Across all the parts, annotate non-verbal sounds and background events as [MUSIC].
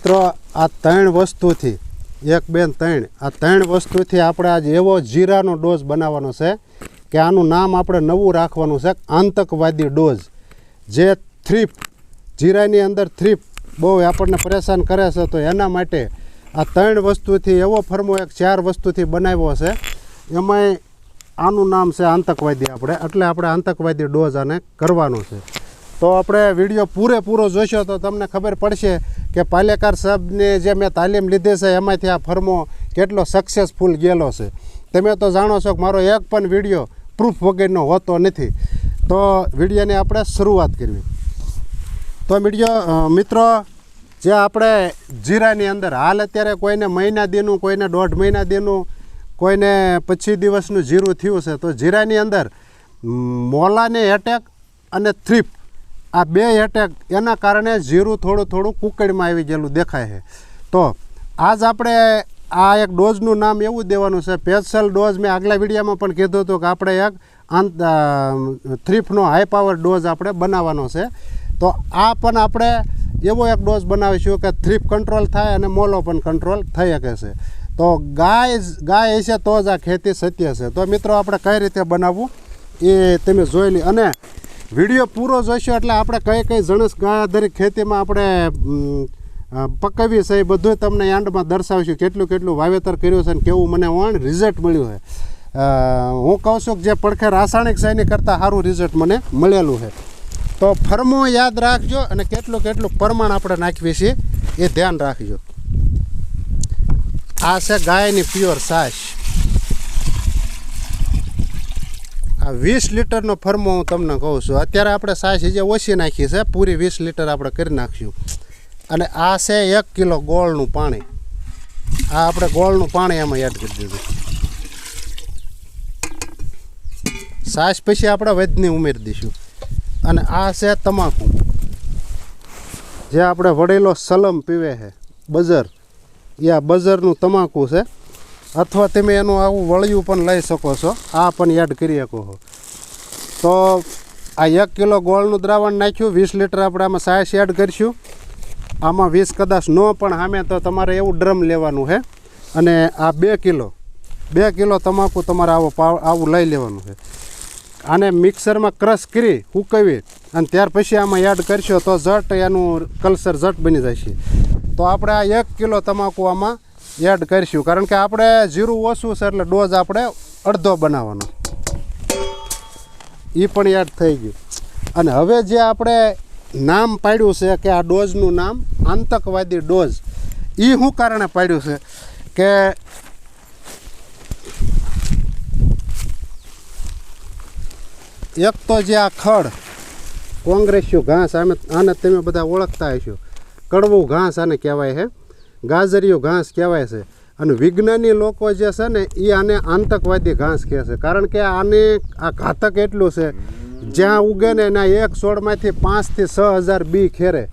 મિત્રો, આ ત્રણ વસ્તુથી, એક બેન ત્રણ, આ ત્રણ વસ્તુથી આપણે આજ એવો જીરાનો ડોઝ બનાવવાનો છે કે આનું નામ આપણે નવું રાખવાનું છે, આતંકવાદી ડોઝ. જે થ્રીપ, જીરાની અંદર થ્રીપ બહુ આપણને પરેશાન કરે છે, તો એના માટે આ ત્રણ વસ્તુથી, એવો ફર્મો એક ચાર વસ્તુથી બનાવ્યો છે. એમાંય આનું નામ છે આતંકવાદી આપણે, એટલે આપણે આતંકવાદી ડોઝ આને કરવાનો છે. તો આપણે વીડિયો પૂરેપૂરો જોશો તો તમને ખબર પડશે કે પાલેકાર સાહેબને જે મેં તાલીમ લીધી છે, એમાંથી આ ફર્મો કેટલો સક્સેસફુલ ગયેલો છે. તમે તો જાણો છો કે મારો એક પણ વીડિયો પ્રૂફ વગરનો હોતો નથી. તો વિડીયોની આપણે શરૂઆત કરવી. તો મીડિયો મિત્રો, જે આપણે જીરાની અંદર, હાલ અત્યારે કોઈને મહિના દીનું, કોઈને દોઢ મહિના દીનું, કોઈને પચીસ દિવસનું જીરું થયું છે, તો જીરાની અંદર મોલાને એટેક અને થ્રીપ આ બે એટેક એના કારણે જીરું થોડું થોડું કુકડીમાં આવી ગયેલું દેખાય છે. તો આજ આપણે આ એક ડોઝનું નામ એવું દેવાનું છે. સ્પેશિયલ ડોઝ મેં આગલા વિડીયામાં પણ કીધું હતું કે આપણે એક આંત થ્રીફનો હાઈ પાવર ડોઝ આપણે બનાવવાનો છે. તો આ પણ આપણે એવો એક ડોઝ બનાવીશું કે થ્રીફ કંટ્રોલ થાય અને મોલો પણ કંટ્રોલ થઈ શકે છે. તો ગાય ગાય હશે તો જ આ ખેતી સત્ય છે. તો મિત્રો, આપણે કઈ રીતે બનાવવું એ તમે જોઈ લી. અને વીડિયો પૂરો જોઈશો એટલે આપણે કઈ કઈ જણસ ગાય આધારિત ખેતીમાં આપણે ઉમ, છે એ બધું તમને યાંડમાં દર્શાવીશું કેટલું કેટલું વાવેતર કર્યું છે અને કેવું મને વણ રિઝલ્ટ મળ્યું છે. હું કહું છું કે જે પડખે રાસાયણિક સૈનિક કરતાં સારું રિઝલ્ટ મને મળેલું છે. તો ફર્મો યાદ રાખજો અને કેટલું કેટલું પ્રમાણ આપણે નાખીએ છીએ એ ધ્યાન રાખજો. આ છે ગાયની પ્યોર છાશ આ વીસ લીટરનો ફર્મો હું તમને કહું છું. અત્યારે આપણે છાશ જે ઓછી નાખી છે. પૂરી વીસ લીટર આપણે કરી નાખશું. અને આ છે એક કિલો ગોળનું પાણી. આ આપણે ગોળનું પાણી એમાં એડ કરી દીધું. છાશ પછી આપણે વૈદની ઉમેરી દઈશું. અને આ છે તમાકુ. જે આપણે વડેલો સલમ પીવે છે. બજર. એ આ બજરનું તમાકુ છે. અથવા તમે એનું આવું વળિયું પણ લઈ શકો છો. આ પણ એડ કરી શકો છો તો આ એક કિલો ગોળનું દ્રાવણ નાખ્યું, વીસ લીટર આપણે આમાં સાયસ એડ કરીશું. આમાં વીસ કદાચ ન પણ સામે તો તમારે એવું ડ્રમ લેવાનું છે અને આ બે કિલો બે કિલો તમાકુ તમારે આવો પાવ, આવું લઈ લેવાનું છે આને મિક્સરમાં ક્રશ કરી ઉકવી અને ત્યાર પછી આમાં એડ કરશો તો ઝટ એનું કલ્સર ઝટ બની જશે તો આપણે આ એક કિલો તમાકુ આમાં એડ કરીશું, કારણ કે આપણે જીરું ઓછું છે એટલે ડોઝ આપણે અડધો બનાવવાનો. એ પણ એડ થઈ ગયું. અને હવે જે આપણે નામ પાડ્યું છે કે આ ડોઝનું નામ, આતંકવાદી ડોઝ એ શું કારણે પાડ્યું છે કે એક તો જે આ ખડ કોંગ્રેસ્યું ઘાસ આને તમે બધા ઓળખતા હશો. કડવું ઘાસ આને કહેવાય છે. ગાજરિયું ઘાસ કહેવાય છે. અને વિજ્ઞાની લોકો જે છે ને, એ આને આતંકવાદી ઘાસ કહે છે. કારણ કે આને આ ઘાતક એટલું છે, જ્યાં ઉગે ને એના એક છોડમાંથી પાંચથી છ હજાર બી ખેરે.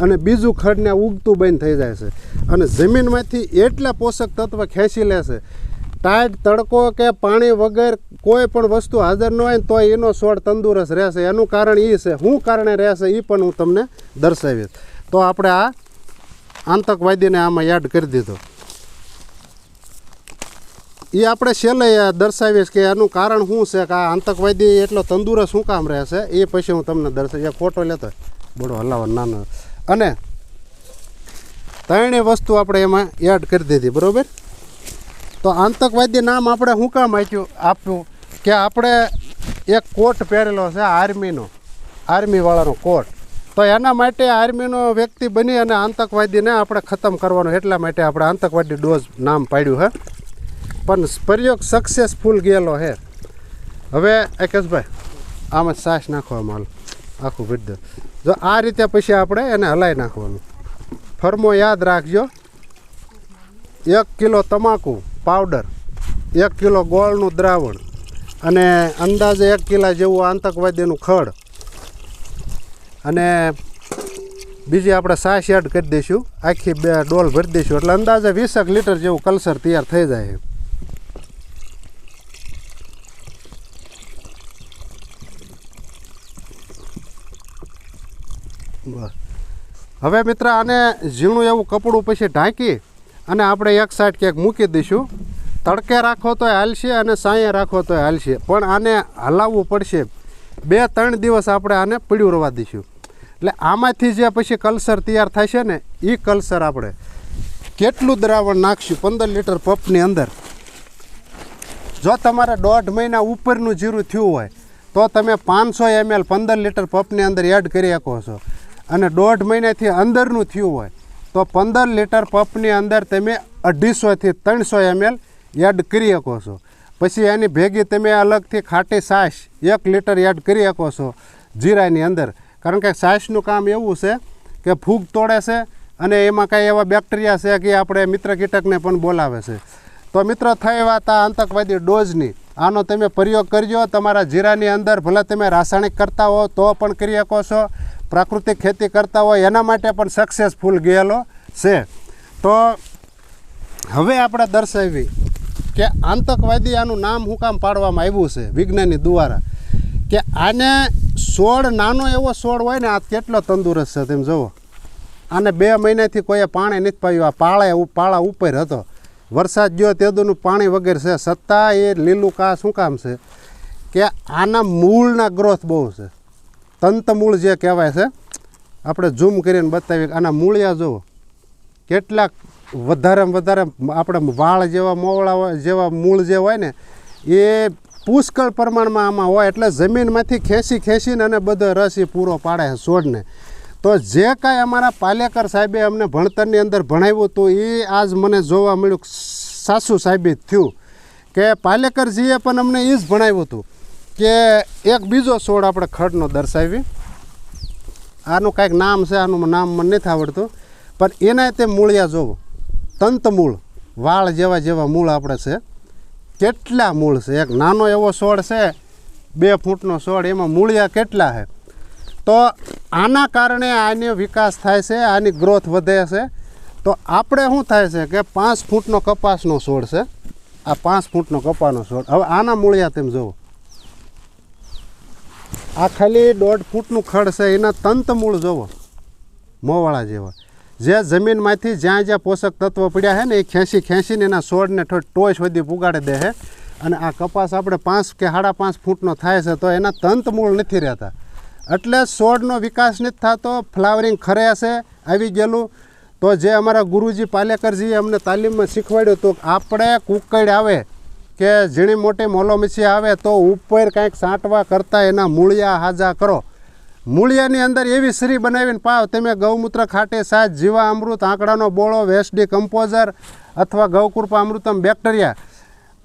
અને બીજું ખડને ઉગતું બંધ થઈ જાય છે. અને જમીનમાંથી એટલા પોષક તત્વ ખેંચી લેશે ટાઈટ, તડકો કે પાણી વગર કોઈ પણ વસ્તુ હાજર ન હોય ને, તો એનો છોડ તંદુરસ્ત રહેશે. એનું કારણ એ છે. શું કારણે રહેશે એ પણ હું તમને દર્શાવીશ. તો આપણે આ આતંકવાદીને આમાં યાદ કરી દીધો. એ આપણે છેલ્લે દર્શાવીશ કે એનું કારણ શું છે કે આ આતંકવાદી એટલો તંદુરસ્ત શું કામ રહેશે એ પછી હું તમને દર્શાવી ફોટો લેતો બોડો હલાવો, નાનો. અને ત્રણેય વસ્તુ આપણે એમાં એડ કરી દીધી, બરાબર? તો આતંકવાદી નામ આપણે શું કામ આપ્યું? આપ્યું કે આપણે એક કોટ પહેરેલો છે આર્મીનો આર્મીવાળાનો કોટ. તો એના માટે આર્મીનો વ્યક્તિ બની અને આતંકવાદીને આપણે ખતમ કરવાનો. એટલા માટે આપણે આતંકવાદી ડોઝ નામ પાડ્યું હે. પણ પ્રયોગ સક્સેસફુલ ગયેલો હે. હવે એકેશભાઈ, આમાં સાસ નાખવામાં હાલ. આખું ભરી જો આ રીતે પછી આપણે એને હલાવી નાખવાનું. ફર્મો યાદ રાખજો. એક કિલો તમાકુ પાવડર, એક કિલો ગોળનું દ્રાવણ અને અંદાજે એક કિલા જેવું આતંકવાદીનું ખડ અને બીજી આપણે સાસ એડ કરી દઈશું. આખી બે ડોલ ભરી દઈશું. એટલે અંદાજે વીસેક લીટર જેવું કલ્સર તૈયાર થઈ જાય. બસ. હવે મિત્ર, આને ઝીણું એવું કપડું પછી ઢાંકી અને આપણે એક સાઈડ ક્યાંક મૂકી દઈશું. તડકે રાખો તોય હાલશે અને સાંયે રાખો તોય હાલશે. પણ આને હલાવવું પડશે. બે ત્રણ દિવસ આપણે આને પીળ્યું રવા દઈશું. એટલે આમાંથી જે પછી કલ્સર તૈયાર થશે ને એ કલ્સર આપણે કેટલું દ્રાવણ નાખશું? પંદર લીટર પપની અંદર. જો તમારે દોઢ મહિના ઉપરનું જીરું થયું હોય, તો તમે પાંચસો એમએલ પંદર લીટર પપની અંદર એડ કરી શકો છો. અને દોઢ મહિનાથી અંદરનું થયું હોય, તો પંદર લીટર પપની અંદર તમે અઢીસોથી ત્રણસો એમએલ એડ કરી શકો છો. પછી એની ભેગી તમે અલગથી ખાટી છાશ એક લીટર એડ કરી શકો છો જીરાની અંદર. કારણ કે સાયન્સનું કામ એવું છે કે ફૂગ તોડે છે અને એમાં કાંઈ એવા બેક્ટેરિયા છે કે આપણે મિત્ર કીટકને પણ બોલાવે છે. તો મિત્રો, થઈ વાત આ આતંકવાદી ડોઝની. આનો તમે પ્રયોગ કરજો. તમારા જીરાની અંદર ભલે તમે રાસાયણિક કરતા હો, તો પણ કરી શકો છો. પ્રાકૃતિક ખેતી કરતા હોય એના માટે પણ સક્સેસફુલ ગયેલો છે. તો હવે આપણે દર્શાવી કે આતંકવાદી આનું નામ શું કામ પાડવામાં આવ્યું છે વિજ્ઞાની દ્વારા. કે આને છોડ નાનો એવો છોડ હોય ને, આ કેટલો તંદુરસ્ત છે તેમ જુઓ. આને બે મહિનાથી કોઈએ પાણી નથી પાયું. આ પાળે પાળા ઉપર હતો. વરસાદ ગયો, તેદુનું પાણી વગેરે છે. છતાં એ લીલું કા શું કામ છે? કે આના મૂળના ગ્રોથ બહુ છે. તંતમૂળ જે કહેવાય છે, આપણે ઝૂમ કરીને બતાવીએ આના મૂળિયા જુઓ. કેટલાક વધારેમાં વધારે આપણે વાળ જેવા મોવળા જેવા મૂળ જે હોય ને, એ પુષ્કળ પ્રમાણમાં આમાં હોય એટલે જમીનમાંથી ખેંચી ખેંચીને અને બધો રસ એ પૂરો પાડે છે છોડને. તો જે કાંઈ અમારા પાલેકર સાહેબે અમને ભણતરની અંદર ભણાવ્યું હતું એ આજ મને જોવા મળ્યું. સાસુ સાહેબી થયું કે પાલેકરજીએ પણ અમને એ જ ભણાવ્યું હતું કે એક બીજો છોડ આપણે ખડનો દર્શાવી આનું કાંઈક નામ છે, આનું નામ મને નથી આવડતું, પણ એના તે મૂળિયા જોવો. તંતમૂળ, વાળ જેવા જેવા મૂળ આપણે છે. કેટલા મૂળ છે? એક નાનો એવો છોડ છે, બે ફૂટનો છોડ, એમાં મૂળિયા કેટલા છે? તો આના કારણે આનો વિકાસ થાય છે, આની ગ્રોથ વધે છે. તો આપણે શું થાય છે કે પાંચ ફૂટનો કપાસનો છોડ છે, આ પાંચ ફૂટનો કપાસનો છોડ. હવે આના મૂળિયા તેમ જુઓ. આ ખાલી દોઢ ફૂટનું ખડ છે, એના તંત મૂળ જુઓ. મોવાળા જેવા. જે જમીનમાંથી જ્યાં જ્યાં પોષક તત્વો પડ્યા છે ને એ ખેંચી ખેંચીને એના છોડને ટોચ સુધી પુગાડી દે છે. અને આ કપાસ આપણે પાંચ કે સાડા પાંચ ફૂટનો થાય છે તો એના તંત મૂળ નથી રહેતા. એટલે છોડનો વિકાસ નથી થતો, ફ્લાવરિંગ ખરે છે, આવી ગયેલું. તો જે અમારા ગુરુજી પાલેકરજીએ અમને તાલીમમાં શીખવાડ્યું હતું આપણે કુકડ આવે કે ઝીણી મોટી મોલોમછી આવે તો ઉપર કાંઈક સાંટવા કરતાં એના મૂળિયા હાજા કરો. મૂળિયાની અંદર એવી શ્રી બનાવીને પાવ, તમે ગૌમૂત્ર, ખાટે સાજ, જીવા અમૃત, આંકડાનો બોળો વેસ્ટી કમ્પોઝર અથવા ગૌકૃપા અમૃતમ, બેક્ટેરિયા.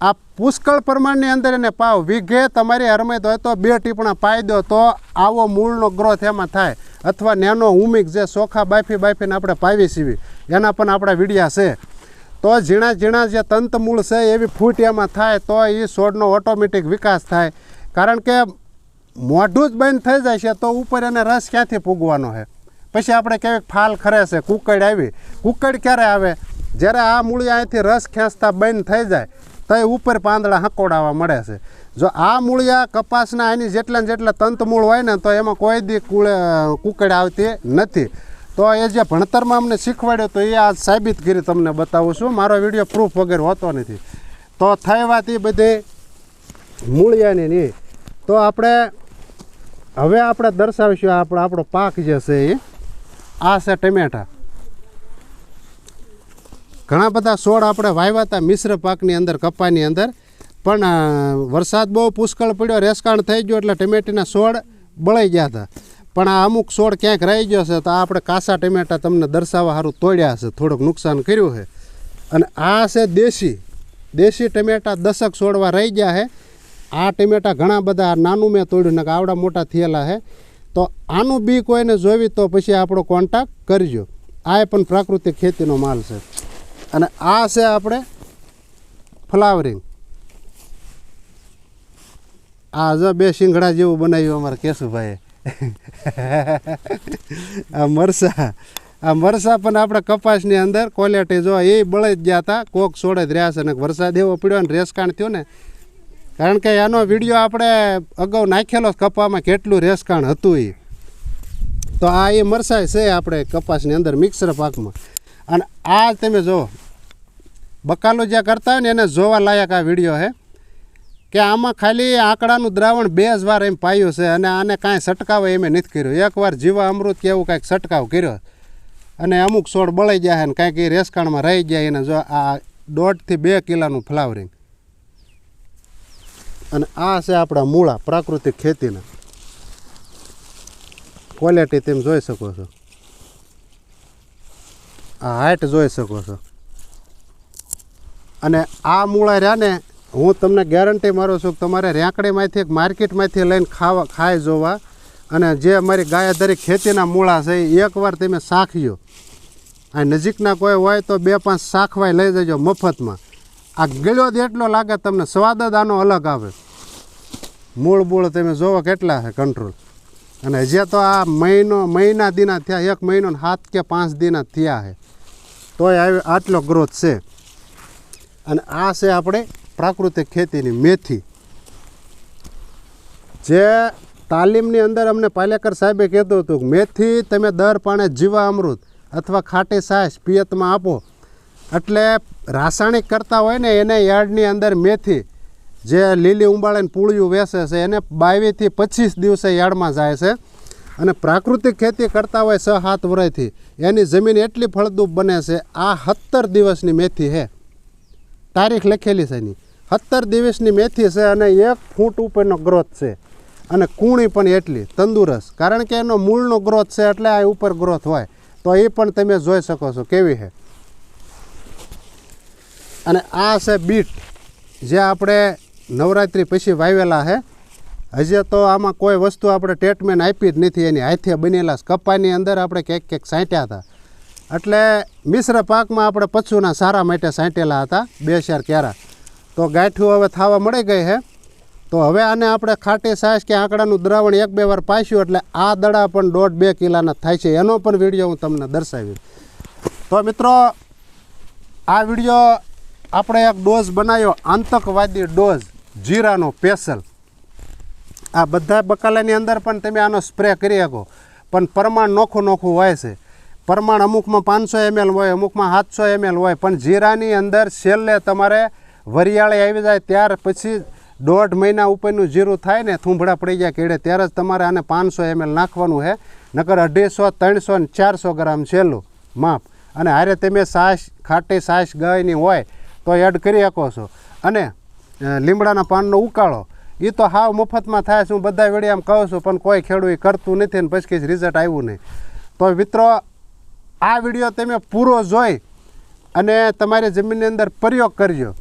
આ પુષ્કળ પ્રમાણની અંદર એને પાવ. વીઘે તમારી હરમત હોય તો બે ટીપણા પાઈ દો તો આવો મૂળનો ગ્રોથ એમાં થાય. અથવા નેનો ઉમિક જે ચોખા બાફી બાફીને આપણે પાવી સીવી. એના પણ આપણા વિડિયા છે. તો ઝીણા ઝીણા જે તંત મૂળ છે એવી ફૂટ એમાં થાય તો એ છોડનો ઓટોમેટિક વિકાસ થાય. કારણ કે મોઢું જ બંધ થઈ જાય છે, તો ઉપર એને રસ ક્યાંથી પૂગવાનો છે? પછી આપણે કેવી ફાલ ખરે છે, કુકડ આવી. કુકડ ક્યારે આવે? જ્યારે આ મૂળી અહીંથી રસ ખેંચતા બંધ થઈ જાય, તો એ ઉપર પાંદડા હકોડાવા મળે છે. જો આ મૂળિયા કપાસના એની જેટલા જેટલા તંતમૂળ હોય ને, તો એમાં કોઈ દી કુળે કુકડ આવતી નથી. તો એ જે ભણતરમાં અમને શીખવાડ્યું તો એ આ સાબિત કરી તમને બતાવું છું. મારો વીડિયો પ્રૂફ વગેરે હોતો નથી. તો થઈ વાત એ બધી મૂળિયાની નહીં તો આપણે હવે આપણે દર્શાવીશું આપણો આપણો પાક જે છે એ. આ છે ટમેટા. ઘણા બધા છોડ આપણે વાવ્યા હતા મિશ્ર પાકની અંદર, કપાની અંદર. પણ વરસાદ બહુ પુષ્કળ પડ્યો, રેસકાણ થઈ ગયો એટલે ટમેટીના છોડ બળાઈ ગયા હતા. પણ આ અમુક છોડ ક્યાંક રહી ગયો છે તો આ આપણે કાસા ટમેટા તમને દર્શાવવા સારું તોડ્યા છે. થોડુંક નુકસાન કર્યું છે. અને આ છે દેશી. દેશી ટમેટા દશક છોડવા રહી ગયા છે. આ ટમેટા ઘણા બધા નાનું મેં તોડ્યું ને આવડા મોટા થયેલા છે તો આનું બી કોઈને જોવી તો પછી આપણો કોન્ટેક્ટ કરજો. આ પણ પ્રાકૃતિક ખેતીનો માલ છે. અને આ છે આપણે ફ્લાવરિંગ. આ જો બે શિંગડા જેવું બનાવ્યું અમારા કેશુભાઈએ. [LAUGHS] આ મરસા. આ મરસા પણ આપણે કપાસની અંદર ક્વોલિટી જો એ બળી જ ગયા હતા, કોક છોડે જ રહ્યા છે. અને વરસાદ એવો પડ્યો ને, રેસકાણ થયો ને કારણ કે એનો વીડિયો આપણે અગાઉ નાખેલો કપામાં કેટલું રેસકાણ હતું એ તો આ એ મરસાય છે આપણે કપાસની અંદર મિક્સર પાકમાં. અને આ તમે જુઓ, બકાલો જે કરતા હોય ને એને જોવા લાયક આ વીડિયો છે કે આમાં ખાલી આંકડાનું દ્રાવણ બે જ વાર એમ પાયું છે અને આને કાંઈ સટકાવ એમ નથી કર્યો. એકવાર જીવા અમૃત કે એવું કાંઈક સટકાવ કર્યો. અને અમુક છોડ બળી જાય ને કાંઈક એ રેસકાણમાં રહી જાય એને જો આ દોઢથી બે કિલાનું ફ્લાવરિંગ. અને આ છે આપણા મૂળા, પ્રાકૃતિક ખેતીના. ક્વોલિટી તમે જોઈ શકો છો. આ હાઇટ જોઈ શકો છો. અને આ મૂળા રહ્યા ને, હું તમને ગેરંટી મારું છું કે તમારે રેંકડીમાંથી, માર્કેટમાંથી લઈને ખાવા, ખાઈ જોવા. અને જે અમારી ગાયાધરી ખેતીના મૂળા છે, એ એકવાર તમે શાખ્યો આ નજીકના કોઈ હોય તો બે પાંચ શાખવાય લઈ જજો મફતમાં. આ ગળ્યો જ લાગે તમને સ્વાદ જ આનો અલગ આવે. મૂળ મૂળ તમે જોવો કેટલા છે કંટ્રોલ અને હજી તો આ મહિનો મહિના દીના થયા, એક મહિનો સાત કે પાંચ દીના થયા છે. તોય આવી આટલો ગ્રોથ છે. અને આ છે આપણે પ્રાકૃતિક ખેતીની મેથી. જે તાલીમની અંદર અમને પાલેકર સાહેબે કહેતું હતું મેથી તમે દર પાણે જીવા અમૃત અથવા ખાટી સાસ પિયતમાં આપો એટલે રાસાયણિક કરતા હોય ને એને યાર્ડની અંદર મેથી જે લીલી ઉંબાળીને પૂળિયું વેસે છે, એને બાવીસથી પચીસ દિવસે યાર્ડમાં જાય છે. અને પ્રાકૃતિક ખેતી કરતા હોય છ સાત વર્ષથી એની જમીન એટલી ફળદ્રુપ બને છે, આ સત્તર દિવસની મેથી છે. તારીખ લખેલી છે એની. સત્તર દિવસની મેથી છે અને એક ફૂટ ઉપરનો ગ્રોથ છે. અને કૂણી પણ એટલી, તંદુરસ્ત. કારણ કે એનો મૂળનો ગ્રોથ છે એટલે આ ઉપર ગ્રોથ હોય. તો એ પણ તમે જોઈ શકો છો કેવી છે. અને આ છે બીટ, જે આપણે નવરાત્રિ પછી વાવેલા છે. હજી તો આમાં કોઈ વસ્તુ આપણે ટ્રીટમેન્ટ આપી જ નથી, એની હાથે બનેલા કપાની અંદર આપણે ક્યાંક ક્યાંક સાંટ્યા હતા. એટલે મિશ્ર પાકમાં આપણે પશુના સારા માટે સાંટેલા હતા, બે ચાર ક્યારા તો ગાંઠું હવે થવા મળી ગઈ છે. તો હવે આને આપણે ખાટી સાસ કે આંકડાનું દ્રાવણ એક બે વાર પાસ્યું એટલે આ દડા પણ દોઢ બે કિલાના થાય છે. એનો પણ વીડિયો હું તમને દર્શાવી તો મિત્રો, આ વીડિયો આપણે એક ડોઝ બનાવ્યો, આતંકવાદી ડોઝ, જીરાનો પેશલ આ બધા બકાલાની અંદર પણ તમે આનો સ્પ્રે કરી શકો. પણ પ્રમાણ નોખું નોખું હોય છે. પ્રમાણ અમુકમાં પાંચસો એમએલ હોય, અમુકમાં સાતસો એમએલ હોય, પણ જીરાની અંદર છેલ્લે તમારે વરિયાળી આવી જાય, ત્યાર પછી દોઢ મહિના ઉપરનું જીરું થાય ને થૂંભડા પડી જાય કેડે ત્યારે જ તમારે આને પાંચસો એમએલ નાખવાનું છે. નકર અઢીસો, ત્રણસો ને ચારસો ગ્રામ છેલ્લું, માપ. અને હારે તમે સાસ, ખાટી સાસ ગાયની હોય તો એડ કરી શકો છો. અને લીમડાના પાનનો ઉકાળો એ તો હાવ મફતમાં થાય છે, હું બધા વેળી આમ કહું છું, પણ કોઈ ખેડૂત કરતું નથી ને પછી રિઝલ્ટ આવ્યું નહીં. તો મિત્રો, આ વીડિયો તમે પૂરો જોઈ અને તમારી જમીનની અંદર પ્રયોગ કરજો.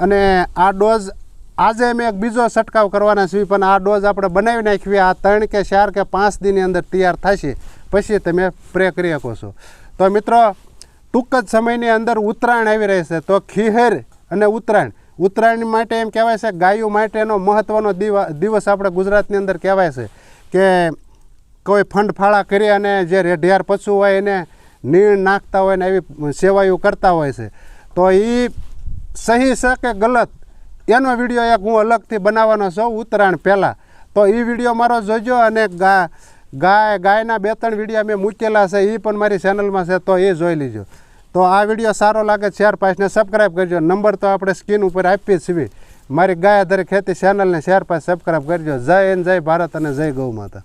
અને આ ડોઝ આજે અમે એક બીજો છંટકાવ કરવાના છીએ, પણ આ ડોઝ આપણે બનાવી નાખીએ આ ત્રણ કે ચાર કે પાંચ દિનની અંદર તૈયાર થશે. પછી તમે સ્પ્રે કરી શકો છો. તો મિત્રો ટૂંક જ સમયની અંદર ઉત્તરાયણ આવી રહી છે. તો ખીહેર અને ઉત્તરાયણ. ઉત્તરાયણ માટે એમ કહેવાય છે, ગાયો માટેનો મહત્ત્વનો દિવા, દિવસ આપણે ગુજરાતની અંદર કહેવાય છે કે કોઈ ફંડ ફાળા કરી અને જે રેઢિયાર પશુ હોય એને નીણ નાખતા હોય ને એવી સેવાયું કરતા હોય છે. તો એ સહી છે કે ગલત? એનો વીડિયો એક હું અલગથી બનાવવાનો છું ઉત્તરાયણ પહેલાં. તો એ વીડિયો મારો જોજો અને ગાય, ગાયના બે ત્રણ વીડિયો મેં મૂકેલા છે એ પણ મારી ચેનલમાં છે, તો એ જોઈ લીજો. તો આ વીડિયો સારો લાગે શેર પાસને સબસ્ક્રાઈબ કરજો. નંબર તો આપણે સ્ક્રીન ઉપર આપીએ છીએ. મારી ગાય આધારે ખેતી ચેનલને શેર પાસ સબસ્ક્રાઈબ કરજો. જય હિન્દ, જય ભારત અને જય ગૌ માતા.